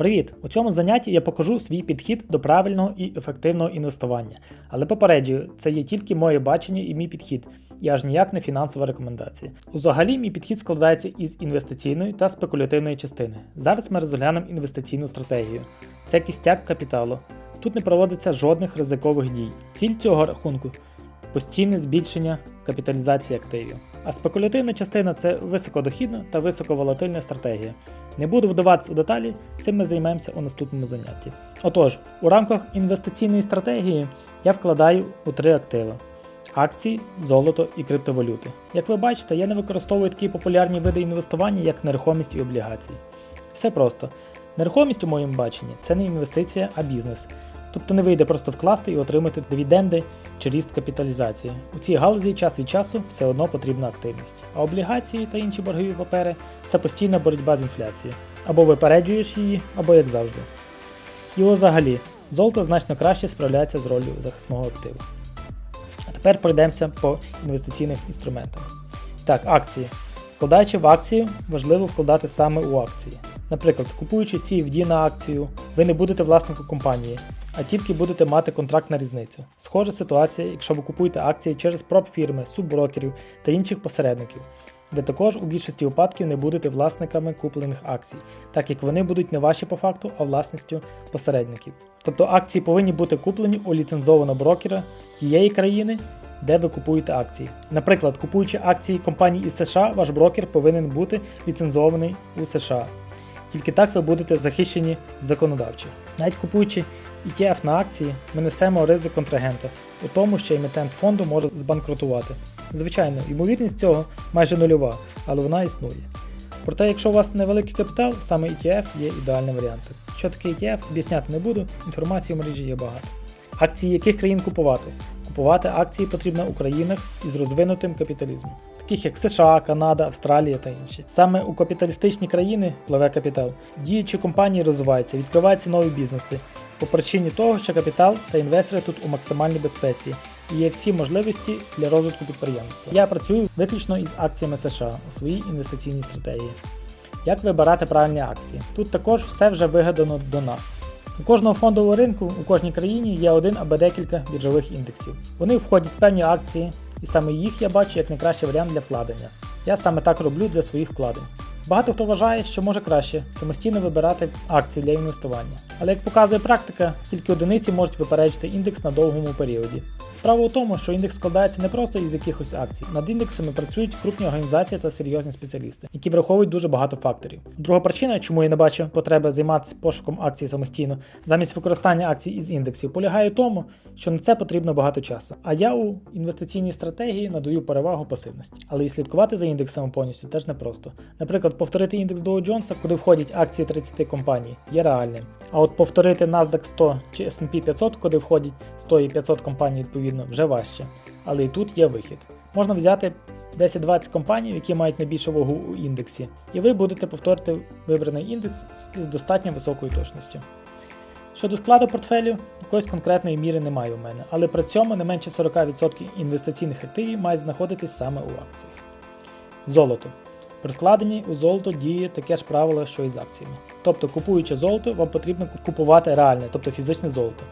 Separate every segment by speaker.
Speaker 1: Привіт! У цьому занятті я покажу свій підхід до правильного і ефективного інвестування. Але попереджую, це є тільки моє бачення і мій підхід, і аж ніяк не фінансова рекомендація. Узагалі, мій підхід складається із інвестиційної та спекулятивної частини. Зараз ми розглянемо інвестиційну стратегію. Це кістяк капіталу. Тут не проводиться жодних ризикових дій. Ціль цього рахунку постійне збільшення капіталізації активів. А спекулятивна частина це високодохідна та високоволатильна стратегія. Не буду вдаватися у деталі, цим ми займемося у наступному занятті. Отож, у рамках інвестиційної стратегії я вкладаю у три активи: акції, золото і криптовалюти. Як ви бачите, я не використовую такі популярні види інвестування, як нерухомість і облігації. Все просто. Нерухомість у моєму баченні це не інвестиція, а бізнес. Тобто не вийде просто вкласти і отримати дивіденди чи ріст капіталізації. У цій галузі час від часу все одно потрібна активність. А облігації та інші боргові папери це постійна боротьба з інфляцією. Або випереджуєш її, або як завжди. І взагалі, золото значно краще справляється з ролью захисного активу. А тепер пройдемося по інвестиційних інструментах. Так, акції. Вкладаючи в акцію, важливо вкладати саме у акції. Наприклад, купуючи CFD на акцію, ви не будете власником компанії, а тільки будете мати контракт на різницю. Схожа ситуація, якщо ви купуєте акції через проп-фірми, субброкерів та інших посередників. Ви також у більшості випадків не будете власниками куплених акцій, так як вони будуть не ваші по факту, а власністю посередників. Тобто акції повинні бути куплені у ліцензованого брокера тієї країни, де ви купуєте акції. Наприклад, купуючи акції компанії із США, ваш брокер повинен бути ліцензований у США. Тільки так ви будете захищені законодавчо. Навіть купуючи ETF на акції, ми несемо ризик контрагента у тому, що емітент фонду може збанкрутувати. Звичайно, ймовірність цього майже нульова, але вона існує. Проте, якщо у вас невеликий капітал, саме ETF є ідеальним варіантом. Що таке ETF, об'ясняти не буду, інформації в мережі є багато. Акції яких країн купувати? Купувати акції потрібно у країнах із розвинутим капіталізмом, таких як США, Канада, Австралія та інші. Саме у капіталістичні країни пливе капітал. Діючі компанії розвиваються, відкриваються нові бізнеси по причині того, що капітал та інвестори тут у максимальній безпеці і є всі можливості для розвитку підприємства. Я працюю виключно із акціями США у своїй інвестиційній стратегії. Як вибирати правильні акції? Тут також все вже вигадано до нас. У кожного фондового ринку у кожній країні є один або декілька біржових індексів. Вони входять в певні акції, і саме їх я бачу як найкращий варіант для вкладення. Я саме так роблю для своїх вкладень. Багато хто вважає, що може краще самостійно вибирати акції для інвестування. Але як показує практика, тільки одиниці можуть випереджити індекс на довгому періоді. Справа у тому, що індекс складається не просто із якихось акцій. Над індексами працюють крупні організації та серйозні спеціалісти, які враховують дуже багато факторів. Друга причина, чому я не бачу потреби займатися пошуком акцій самостійно, замість використання акцій із індексів, полягає в тому, що на це потрібно багато часу. А я у інвестиційній стратегії надаю перевагу пасивності. Але і слідкувати за індексами повністю теж непросто. Наприклад, повторити індекс Dow Jones, куди входять акції 30 компаній, є реальним. А от повторити NASDAQ 100 чи S&P 500, куди входять 100 і 500 компаній відповідно, вже важче. Але і тут є вихід. Можна взяти 10-20 компаній, які мають найбільшу вагу у індексі, і ви будете повторити вибраний індекс із достатньо високою точністю. Щодо складу портфелю, якоїсь конкретної міри немає у мене, але при цьому не менше 40% інвестиційних активів мають знаходитись саме у акціях. Золото. При вкладенні у золото діє таке ж правило, що і з акціями. Тобто, купуючи золото, вам потрібно купувати реальне, тобто фізичне золото,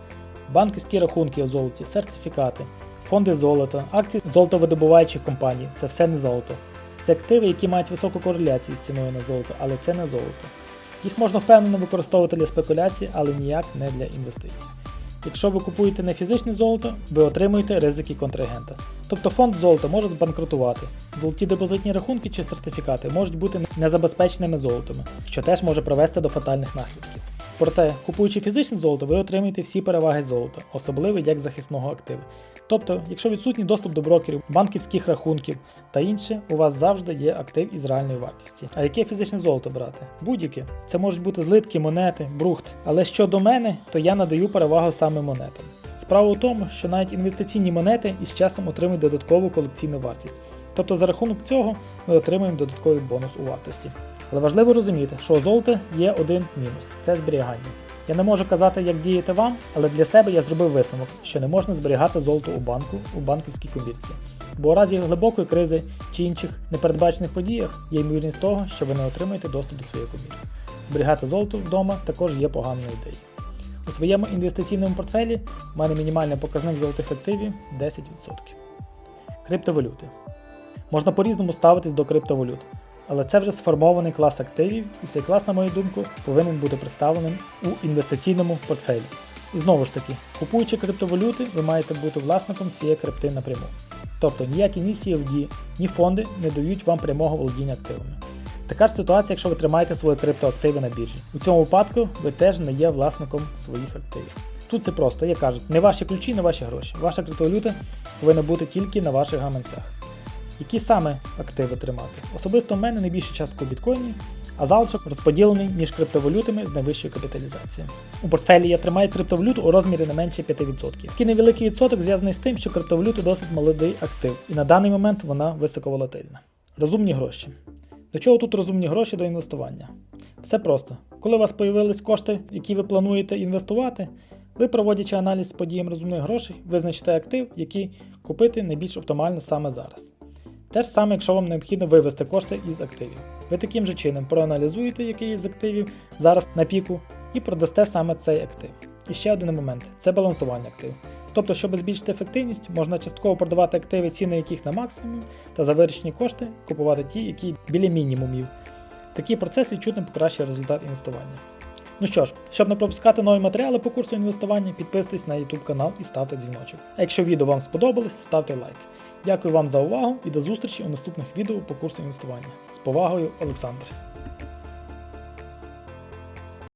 Speaker 1: банківські рахунки у золоті, сертифікати, фонди золота, акції золотовидобуваючих компаній це все не золото. Це активи, які мають високу кореляцію з ціною на золото, але це не золото. Їх можна впевнено використовувати для спекуляції, але ніяк не для інвестицій. Якщо ви купуєте не фізичне золото, ви отримуєте ризики контрагента. Тобто фонд золота може збанкрутувати. Золоті депозитні рахунки чи сертифікати можуть бути незабезпеченими золотами, що теж може привести до фатальних наслідків. Проте, купуючи фізичне золото, ви отримаєте всі переваги золота, особливо як захисного активу. Тобто, якщо відсутній доступ до брокерів, банківських рахунків та інше, у вас завжди є актив із реальної вартості. А яке фізичне золото брати? Будь-яке. Це можуть бути злитки, монети, брухт. Але щодо мене, то я надаю перевагу саме монетам. Справа у тому, що навіть інвестиційні монети із часом отримують додаткову колекційну вартість. Тобто за рахунок цього ми отримуємо додатковий бонус у вартості. Але важливо розуміти, що у золота є один мінус це зберігання. Я не можу казати, як діяти вам, але для себе я зробив висновок, що не можна зберігати золото у банку у банківській комірці. Бо у разі глибокої кризи чи інших непередбачених подіях є ймовірність того, що ви не отримаєте доступ до своєї комірки. зберігати золото вдома також є поганою ідеєю. У своєму інвестиційному портфелі в мене мінімальний показник золотих активів 10%. Криптовалюти. Можна по-різному ставитись до криптовалют, але це вже сформований клас активів, і цей клас, на мою думку, повинен бути представленим у інвестиційному портфелі. І знову ж таки, купуючи криптовалюти, ви маєте бути власником цієї крипти напряму. Тобто ніякі ні CFD, ні фонди не дають вам прямого володіння активами. Така ж ситуація, якщо ви тримаєте свої криптоактиви на біржі. У цьому випадку ви теж не є власником своїх активів. Тут це просто, як кажуть, не ваші ключі, не ваші гроші. Ваша криптовалюта повинна бути тільки на ваших гаманцях. Які саме активи тримати? Особисто в мене найбільша частка у біткоїні, а залишок розподілений між криптовалютами з найвищою капіталізацією. У портфелі я тримаю криптовалюту у розмірі не менше 5%. Такий невеликий відсоток зв'язаний з тим, що криптовалюта досить молодий актив, і на даний момент вона високоволатильна. Розумні гроші. До чого тут розумні гроші до інвестування? Все просто. Коли у вас появились кошти, які ви плануєте інвестувати, ви, проводячи аналіз з подіям розумних грошей, визначите актив, який купити найбільш оптимально саме зараз. Те ж саме, якщо вам необхідно вивести кошти із активів. Ви таким же чином проаналізуєте, який із активів зараз на піку, і продасте саме цей актив. І ще один момент це балансування активів. Тобто, щоб збільшити ефективність, можна частково продавати активи, ціни яких на максимум, та за виручені кошти купувати ті, які біля мінімумів. Такий процес відчутно покращує результат інвестування. Ну що ж, щоб не пропускати нові матеріали по курсу інвестування, підписуйтесь на YouTube канал і ставте дзвіночок. А якщо відео вам сподобалось, ставте лайк. Дякую вам за увагу і до зустрічі у наступних відео по курсу інвестування. З повагою, Олександр.